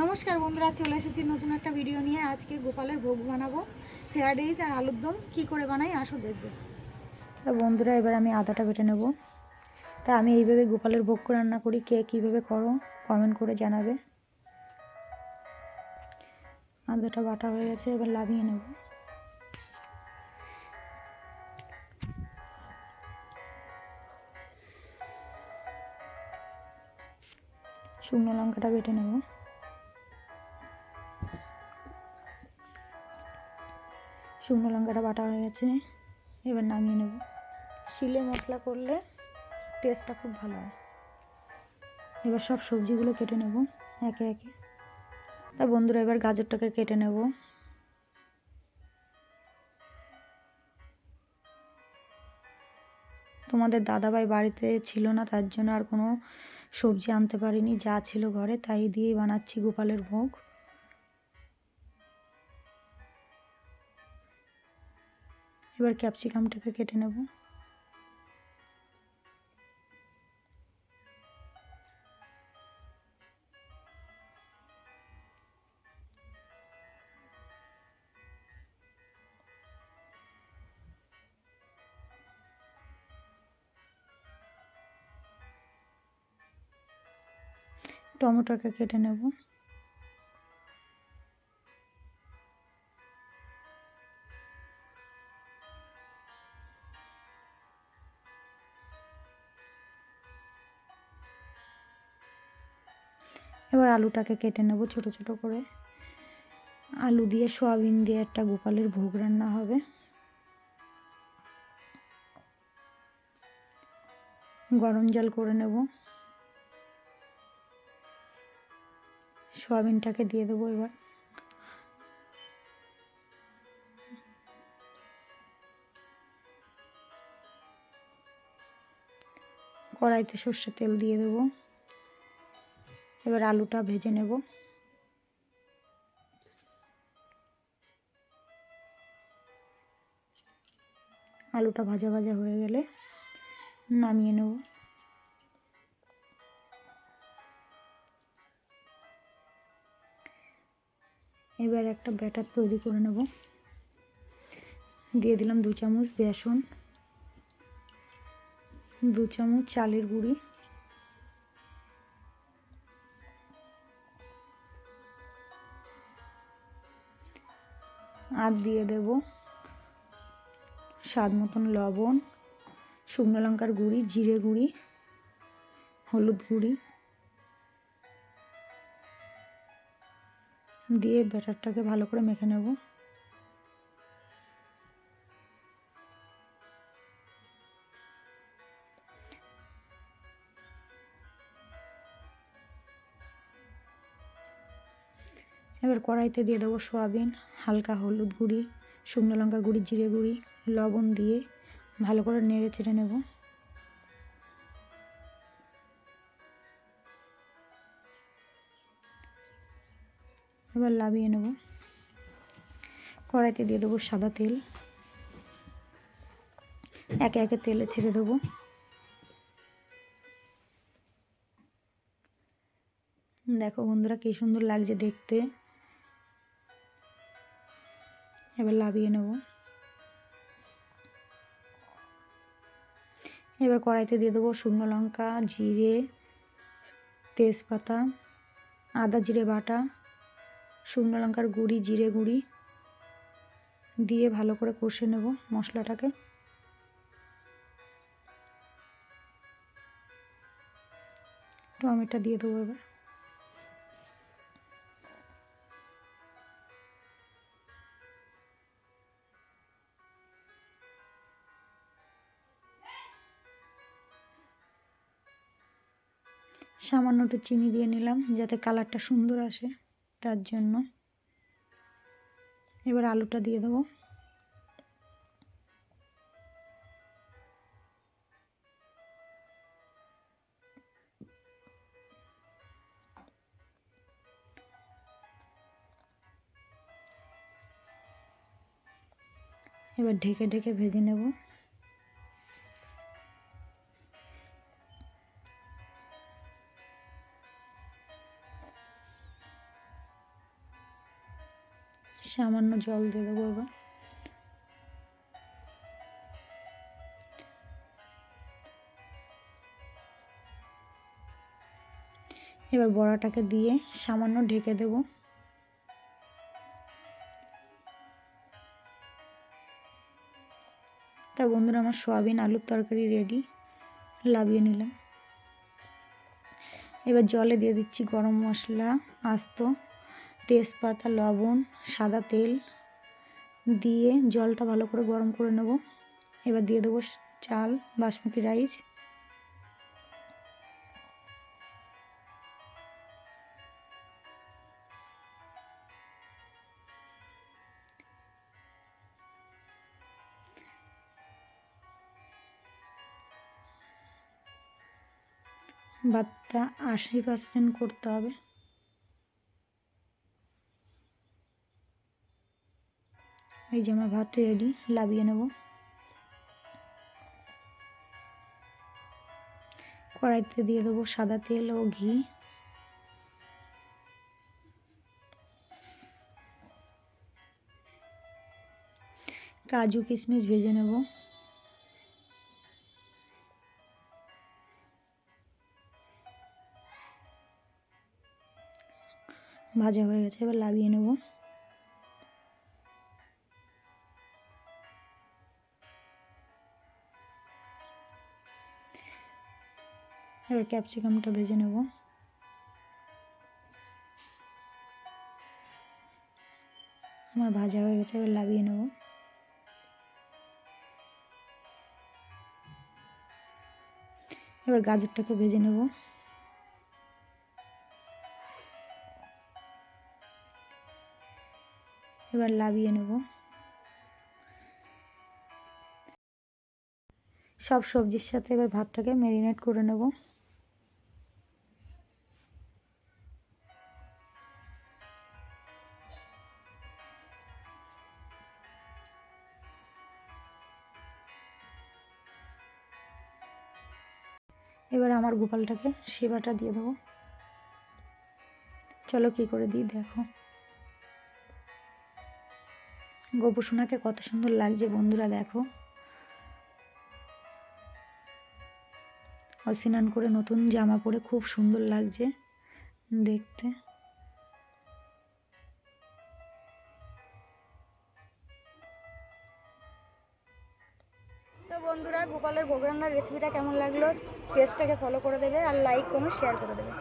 নমস্কার বন্ধুরা, চলে এসেছি নতুন একটা ভিডিও নিয়ে। আজকে গোপালের ভোগ বানাবো। ফ্রাইড রাইস আর আলুর দম, কী করে বানাই আসো দেখবে। তা বন্ধুরা, এবার আমি আদাটা বেটে নেব। তা আমি এইভাবে গোপালের ভোগ রান্না করি, কে কীভাবে করো কমেন্ট করে জানাবে। আদাটা বাটা হয়ে গেছে, এবার লাভিয়ে নেব। শুকনো লঙ্কাটা বেটে নেব। শুকনো লঙ্কাটা বাটা হয়ে গেছে। এবার নামিয়ে নেব। শিলে মশলা করলে টেস্টটা খুব ভালো হয়। এবার সব সবজিগুলো কেটে নেব একে একে। তা বন্ধুরা, এবার গাজরটাকে কেটে নেব। তোমাদের দাদাভাই বাড়িতে ছিল না, তার জন্য আর কোনো সবজি আনতে পারিনি। যা ছিল ঘরে, তাই দিয়েই বানাচ্ছি গোপালের ভোগ। এবার ক্যাপসিকামটাকে কেটে নেব। টমেটোকে কেটে নেব। এবার আলুটাকে কেটে নেব ছোট ছোট করে। আলু দিয়ে সয়াবিন দিয়ে একটা গোপালের ভোগ রান্না হবে। গরম জল করে নেব। সয়াবিনটাকে দিয়ে দেবো এবার। কড়াইতে সর্ষে তেল দিয়ে দেবো। এবার আলুটা ভেজে নেব। আলুটা ভাজা ভাজা হয়ে গেলে নামিয়ে নেব। এবার একটা ব্যাটার তৈরি করে নেব। দিয়ে দিলাম দু চামচ বেসন, দু চামচ চালের গুঁড়ি আর দিয়ে দেব স্বাদ মতন লবণ, শুকনো লঙ্কার গুঁড়ি, জিরে গুঁড়ি, হলুদ গুঁড়ি। দিয়ে ব্যাটারটাকে ভালো করে মেখে নেব। এবার কড়াইতে দিয়ে দেবো সোয়াবিন, হালকা হলুদ গুঁড়ি, শুকনো লঙ্কা গুঁড়ি, জিরে গুঁড়ি, লবণ দিয়ে ভালো করে নেড়ে চেড়ে নেব। এবার লাভিয়ে নেব। কড়াইতে দিয়ে দেবো সাদা তেল। একে একে তেলে ছেড়ে দেবো। দেখো বন্ধুরা কি সুন্দর লাগছে দেখতে। এবার লাভিয়ে নেব। এবার কড়াইতে দিয়ে দেবো শুকনো লঙ্কা, জিরে, তেজপাতা, আদা জিরে বাটা, শুকনো লঙ্কার গুঁড়ি, জিরে গুঁড়ি দিয়ে ভালো করে কষে নেব মশলাটাকে। টমেটো দিয়ে দেবো এবার। সামান্য একটু চিনি দিয়ে নিলাম যাতে কালারটা সুন্দর আসে, তার জন্য। এবার আলুটা দিয়ে দেবো। এবার ঢেকে ঢেকে ভেজে নেব। সামান্য জল দিয়ে দেবো এবার। এবার বড়াটাকে দিয়ে সামান্য ঢেকে দেব। তা বন্ধুরা, আমার সোয়াবিন আলুর তরকারি রেডি লাভিয়ে নিলাম। এবার জলে দিয়ে দিচ্ছি গরম মশলা, আস্ত তেজপাতা, লবণ, সাদা তেল দিয়ে জলটা ভালো করে গরম করে নেব। এবার দিয়ে দেবো চাল, বাসমতি রাইস। ভাতটা আশি পার্সেন্ট করতে হবে। এই যে আমার ভাত রেডি লাভিয়ে নেব। কড়াইতে দিয়ে দেবো সাদা তেল ও ঘি। কাজু কিশমিশ ভেজে নেব। ভাজা হয়ে গেছে, এবার লাভিয়ে নেব। এবার ক্যাপসিকামটা ভেজে নেব। আমার ভাজা হয়ে গেছে, এবার লাভিয়ে নেব। এবার গাজরটাকে ভেজে নেব। এবার লাভিয়ে নেব। সব সবজির সাথে এবার ভাতটাকে ম্যারিনেট করে নেব। এবার আমার গোপালটাকে সেবাটা দিয়ে দেবো। চলো কী করে দিই দেখো। গোপসোনাকে কত সুন্দর লাগছে বন্ধুরা দেখো। অস্নান করে নতুন জামা পরে খুব সুন্দর লাগছে দেখতে। বন্ধুরা, গোপালের ভোগ রান্নার রেসিপিটা কেমন লাগল পেজটাকে ফলো করে দেবে আর লাইক কমেন্ট শেয়ার করে দেবে।